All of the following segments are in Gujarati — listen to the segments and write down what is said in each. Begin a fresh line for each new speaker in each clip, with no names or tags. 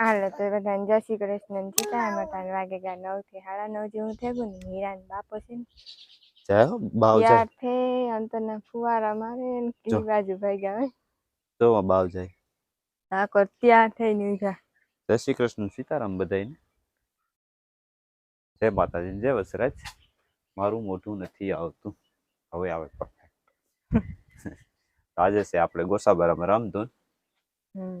હાલો તો બધાને જય શ્રી કૃષ્ણ સીતા અટાણે વાગે ગયા નવથી સાડા નવ જેવું થયું ને હીરા ને બાપો છે ને.
જાય હો, બાવ જાય
ત્યાર થઈ અંતરના ફુવારા મારે ને
જો.
કઈ બાજુ ભાઈ ગયા
તો બાવ જાય
આખો ત્યાં થઈ ને ઊભા
જય શ્રી કૃષ્ણ સીતારામ બધાયને. જય માતાજી જય વસરાજ. મારું મોઢું નથી આવતું. હવે આવે પરફેક્ટ આજે છે આપણે ગોસાબારામાં રામધૂન.
હમ.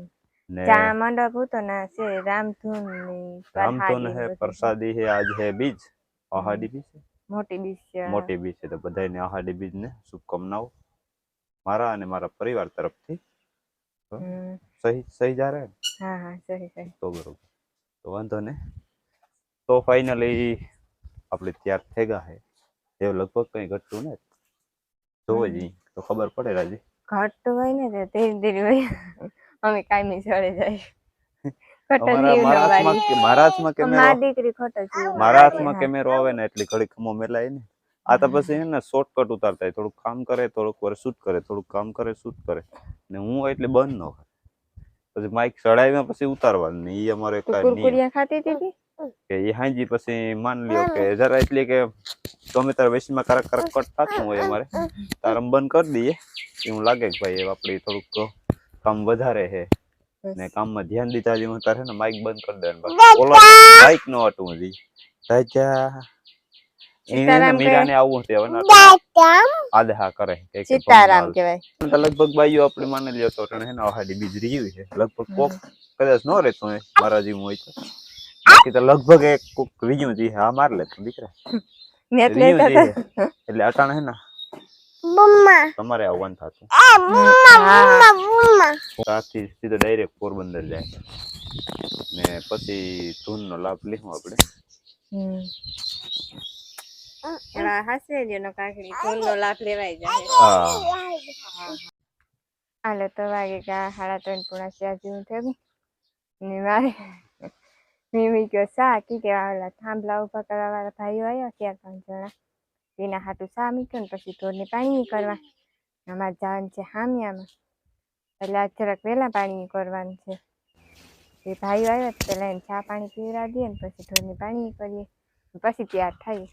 ચા મંડપ હતો ને છે રામધૂનની
રામધૂન હે પ્રસાદી હે આજ હે બીજ. આહાડી બીજ
મોટી બીજ છે
મોટી બીજ છે તો બધાને આહાડી બીજ ને શુભકામનાઓ. મારા અને મારા પરિવાર તરફથી. સહી સહી જા રહે
હા હા સહી સહી.
તો બરોબર. તો વાંધો ને. તો ફાઇનલી આપણે તૈયાર થઈ ગયા હે. એ લગભગ કઈ ઘટતું ને જોવો. જઈ તો ખબર પડે રાજી.
ઘટતું હોય ને તે ધીરે ધીરે હોય. અમે કાયમી ચડે જાય ખોટો
અમારા
જીવ
મારા
ન
હાથમાં
વાળી.
કે- મારા હાથમાં કેમેરો
મારી દીકરી ખોટો જીવ ન
મારા
વાળી,
હાથમાં
હા.
કેમેરો આવે ને એટલી ઘડી ખમો મેલાય ને. આ તો પછી હે ને શોર્ટકટ ઉતારતા હોય. થોડુંક કામ કરે થોડુંક વાર શૂટ કરે થોડુંક કામ કરે શૂટ કરે. ને હું એટલે બંધ ન કરે પછી માઇક ચડાવ્યા પછી ઉતારવાનું ને ઈ અમારે
તું
કાંઈ નિયમ
કુરકુરિયા ખાતી હતી
કે? એ હાંજી પછી માન લ્યો કે જરા એટલે કે ગમે તારે વેસીમાં કરક કરક કટ થતું હોય અમારે તારે બંધ કરી દઈએ. એવું લાગે કે ભાઈ એ આપણે થોડુંક કામ વધારે હે ને કામમાં ધ્યાન દીધા જે હું તારે ને માઇક બંધ કરી દેવાનું. ઓલો માઇક નો હતું હજી. રાજા! એને મીરાને આવું હતું હવે ના કરે કે કે
સીતારામ કહેવાય.
લગભગ બાઈઓ આપણે માની લ્યો તો અટાણે હે ને આહાડી બીજ રહ્યું છે. લગભગ કોક કદાચ નો રહેતું હોય મારા જેવું હોય તો. બાકી તો લગભગ એક કોક રીયું છે હા માર લે તું દીકરા. હે. એટલે અટાણે હે ને તમારે આવવાનું થતું સીધો ડાયરેક્ટ પોરબંદર જાય. ને પછી ધૂનનો લાભ લેવું આપણે.
હમ. એલા હાસે જ એનો કાકડી. લાભ લેવાય જાય હાલો તો વાગે કા સાડા ત્રણ પૂણા ચાર જેવું થયું? ને મારે મેં કયો સા કી કે થાંભલા ઊભા કરવા વાળા ભાઈઓ આવ્યા ક્યાં પાંચ જણા? તેના હાટું સા મૂક્યો ને પછી ઢોરને પાણી કરવા. અમારે જવાનું છે હામિયામાં. એટલે આજ જરાક વહેલા પાણી કરવાનું છે. એ ભાઈઓ આવ્યા તો પહેલાં એને ચા પાણી પીવડા દઈએ ને પછી ઢોરને પાણી કરીએ. પછી તૈયાર થઈએ.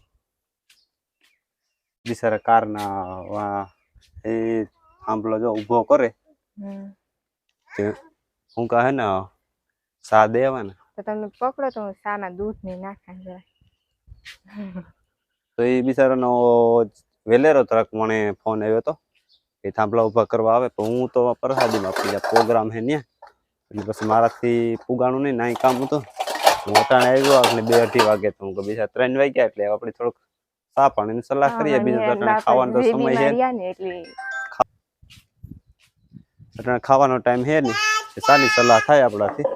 બિચારા કારના એ આંબલો જો ઊભો કરે. હું કહે ને સા દેવા ને
તો તમે પકડો તો હું સાના દૂધ ને નાખા જરા
તો એ બિચારાનો વેલેરો તરક મને ફોન આવ્યો હતો એ થાંભલા ઊભા કરવા આવે તો હું તો પ્રસાદીમાં પ્રોગ્રામ હે ન્યા. એટલે પછી મારાથી પુગાણું નહીં નાઈ કામ હતું. હું અટાણે આવ્યો આપણે બે અઢી વાગે તો હું બીજા ત્રણ વાગ્યા એટલે આપણે થોડુંક ચા પાણીની સલાહ કરીએ બીજું તો અટાણે ખાવાનો તો સમય છે અટાણે ખાવાનો ટાઈમ છે ને એ સારી સલાહ થાય આપણાથી.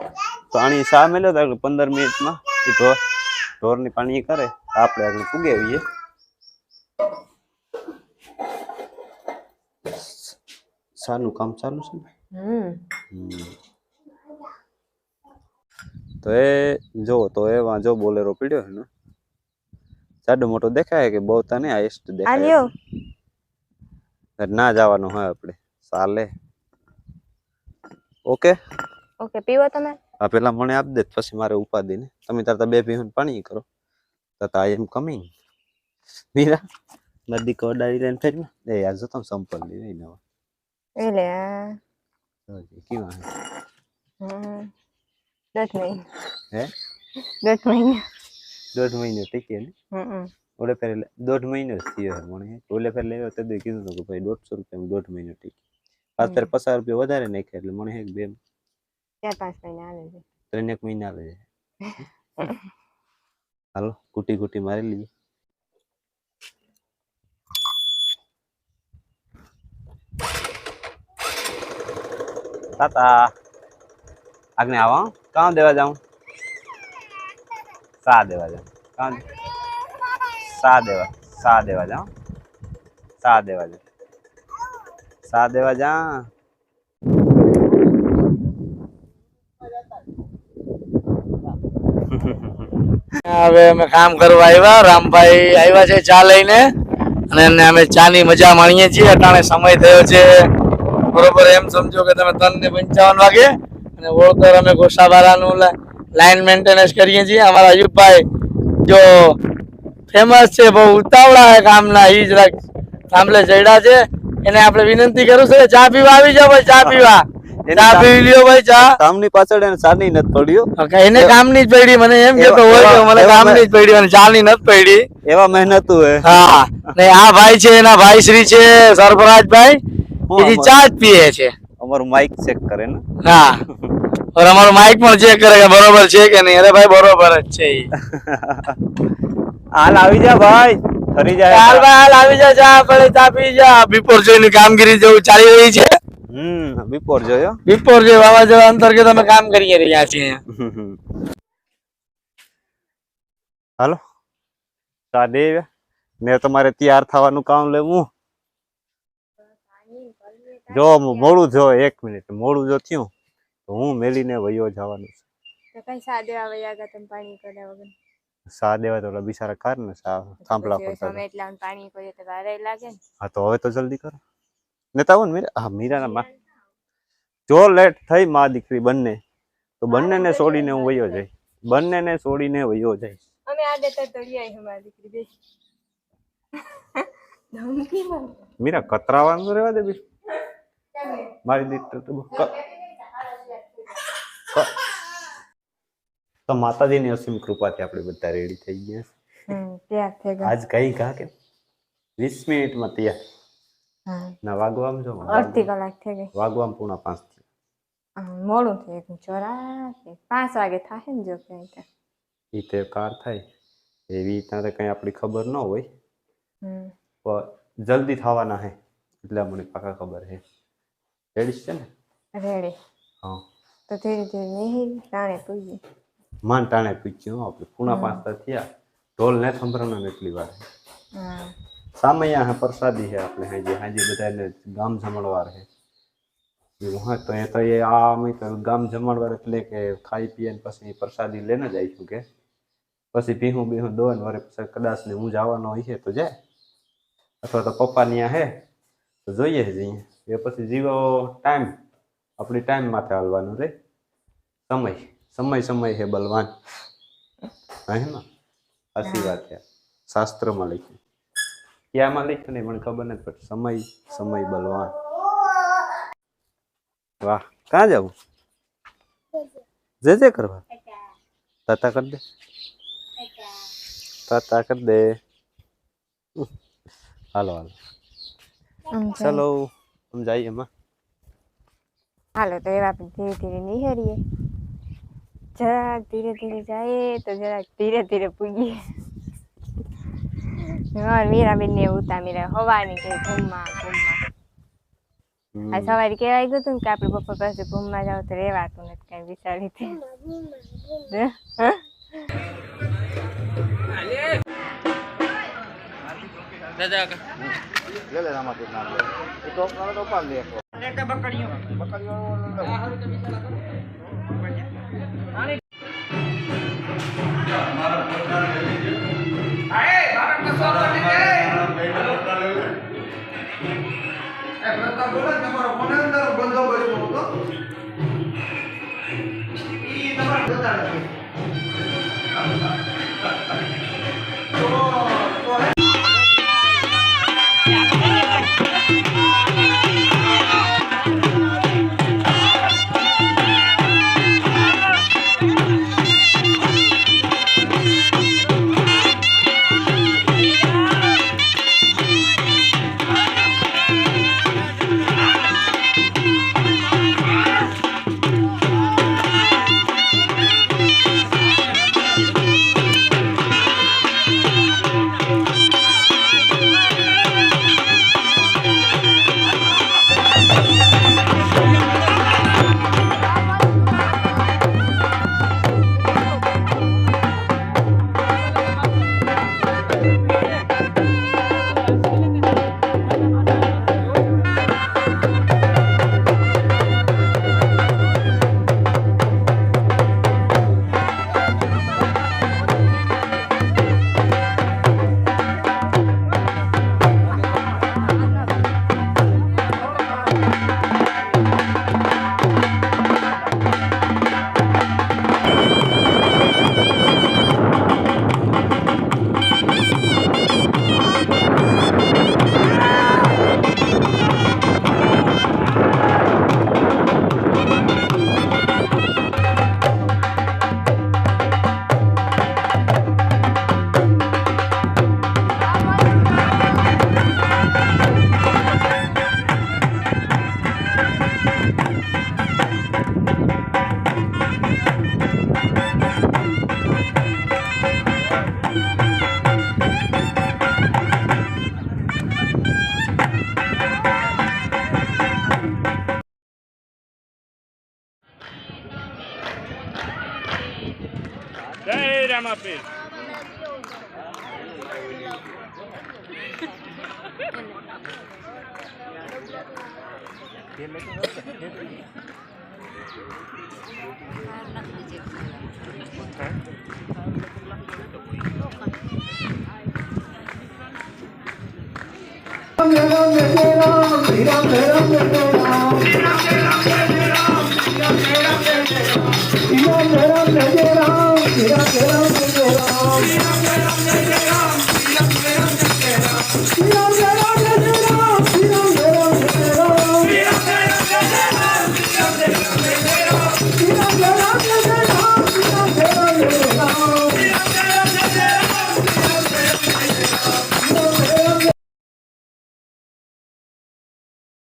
તો આની સા મેલ્યો તો પંદર મિનિટમાં. એ ઢોર ઢોરની પાણી કરે. આપણે આગળ પુગાવીએ સાનું કામ ચાલુ છે. તો એ જો તો એ વાંજો બોલેરો પીડ્યો ને. જાડો મોટો દેખાય કે બહુ તને હાઈસ્ટ દેખાય. ના જવાનું હોય આપણે. ચાલે. ઓકે?
ઓકે પીવો તમે.
આ પેલા મને આપી દે પછી મારે ઉપાધિ ને તમે તાર બે પીવું પાણી કરો. તો I એમ coming. મીરા નદી કો ડાળી લઈને ફેરી એ યાર જો તમે સંપલ લઈ નવા
એટલે આ,
કેવા હે?
હમ દસ મહિના
હે
દસ મહિના
દોઢ મહિનો ટીકે ને
હમ
ઓલે ફેર લે- દોઢ મહિનો જ થયો મને ઓલે ફેર લેવો તો કીધું હતું કે ભાઈ દોઢસો રૂપિયા દોઢ મહિનો ટીકે પાછ ફેર પચાસ રૂપિયા વધારે નાખ્યા એટલે મને એક બે
ચાર પાંચ મહિના આવે છે
ત્રણ એક મહિના આવે છે હાલો કુટી કુટી મારી લઈએ તાતા આગને આવો હં? કાં દેવા જાઉં સા દેવા જાઉં કાં સા દેવા સા દેવા જાઉં સા દેવા જાઉં સા દેવા જા
હવે અમે કામ કરવા આવ્યા. રામભાઈ આવ્યા છે ચા લઈને. અને એને અમે ચાની મજા માણીએ છીએ. અટાણે સમય થયો છે બરોબર એમ સમજો કે તમે ત્રણ ને પંચાવન વાગે. અને વળતર અમે ગોસાબારાનું લાઈન મેન્ટેનન્સ કરીએ છીએ. અમારા અયુબભાઈ જો ફેમસ છે, બહુ ઉતાવળા છે કામના, ઈ જરાક થાંભલે ચડ્યા છે. એને આપણે વિનંતી કરું છે ચા પીવા આવી જાઓ ચા પીવા. ચા
ચા-
પી લ્યો ભાઈ ચા.
કામની પાછળ એને સાની નથી પડ્યું
એને કામની જ પડી મને એમ કેતો હોય કે મને કામની જ પડી અને ચાની નથી પડી.
એવા મહેનતુ હે.
હા ને આ ભાઈ છે એના ભાઈ શ્રી છે સરફરાજભાઈ.
હું અમારું-
ચા જ પીએ છે.
અમારું માઇક ચેક કરે ને.
હા. અમારું માઇક પણ ચેક કરે કે બરોબર છે કે નહીં. અરે ભાઈ બરોબર જ છે
હાલ આવી જા ભાઈ. ફરી જાય
હાલ ભાઈ હાલ આવી જા ચા પડે ચા પી જા. બિપોર જોઈની કામગીરી જેવું ચાલી રહી છે.
હમ બિપોર જોયો?
બિપોર જે વાવાઝોડા અંતર્ગત અમે કામ કરી રહ્યા છીએ.
હાલો? સાદે ને તમારે તૈયાર થવાનું કામ લેવું. જો મોડું જો એક મિનિટ. મોડું જો થયું તો હું મેલીને વયો જવાનું છે.
તો કઈ સાદે આવે આગળ તમે પાણી કર્યા વગર?
સા દેવા તો ઓલા બિચારા કાર ને
સાંભળા
પડતા
સમય પાણી કરીએ તો વારે લાગે
હા તો હવે તો જલ્દી કરો. ને હોય ને મીરા? હા મીરાના માં. જો લેટ થઈ માં દીકરી બંને તો બંનેને છોડીને હું વયો જઈશ. બંનેને છોડીને વયો જઈશ.
અમે આ દેતા તળી આવી અમારી દીકરી બેસી
મીરા કતરાવાનું રહેવા દે બીજું. મારી દીકરી તો ક- ક- તો માતાજીની અસીમ કૃપાથી આપણે બધા રેડી થઈ ગયા. આજ કઈ ઘા કે? વીસ મિનિટમાં તૈયાર. ના વાગવામ જો
અડધી કલાક થઈ ગઈ.
વાગવામ પૂણા
પાંચથી મોડું થઈ ગયું. ચોરા પાંચ વાગે થાય ને જો કઈ
ઈ તે કાર થાય. એવી રીતના તો કઈ આપણી ખબર ન હોય. પણ જલ્દી થવાના હે. એટલે મને પાકા ખબર હે. રેડી છે ને?
રેડી
હા.
તો ધીરે ધીરે નહીં તાણે પૂજી
માન તાણે પૂછ્યું આપણે પૂણા પાંચ થયા. ઢોલ ને સંભળાના એટલી વાર.
હા.
સામૈયા હે પ્રસાદી છે આપણે હાજી હાજી બધાને ગામ જમણવાર હે. એવું હા તો એ તો એ આ અમે તો ગામ જમણવાર એટલે કે ખાઈ પીએ ને પછી પ્રસાદી લઈને જ આવીશું કે. પછી ભીહું બીહું દોન વરે પછી કદાચ ને હું જવાનો હોય છે તો જાય. અથવા તો પપ્પા ત્યાં હે તો જોઈએ જ અહીંયા. એ પછી જીવો ટાઈમ આપણી ટાઈમ માથે હાલવાનું રે. સમય સમય સમય હે બલવાન. હા હે ને સાચી વાત છે શાસ્ત્રમાં લખ્યું. ક્યાં આમાં લખ્યું મને ખબર નથી પડતી. સમય સમય બલવાન. વાહ ક્યાં જવું? જે કરવા. તાતા કરી દે. તાતા કરી દે. હાલો હાલો. ચલો આમ એમાં.
હાલો તો એવા ધીરે ધીરે નિહારીએ જરાક ધીરે ધીરે જાય તો જરાક ધીરે ધીરે પૂગીએ. મીરાબેન ને ઉતામી રહ્યા હવાની કે ઘૂમમાં ઘૂમમાં આ સવારે કેવાય ગયું હતું કે આપણે બપોર પાસે ઘૂમમાં જાવ તો રેવાતું નથી કઈ વિચારી
હતી
બકડીઓ બકડીઓ
તમારે જોતા નથી Ram Ram Ram Ram Ram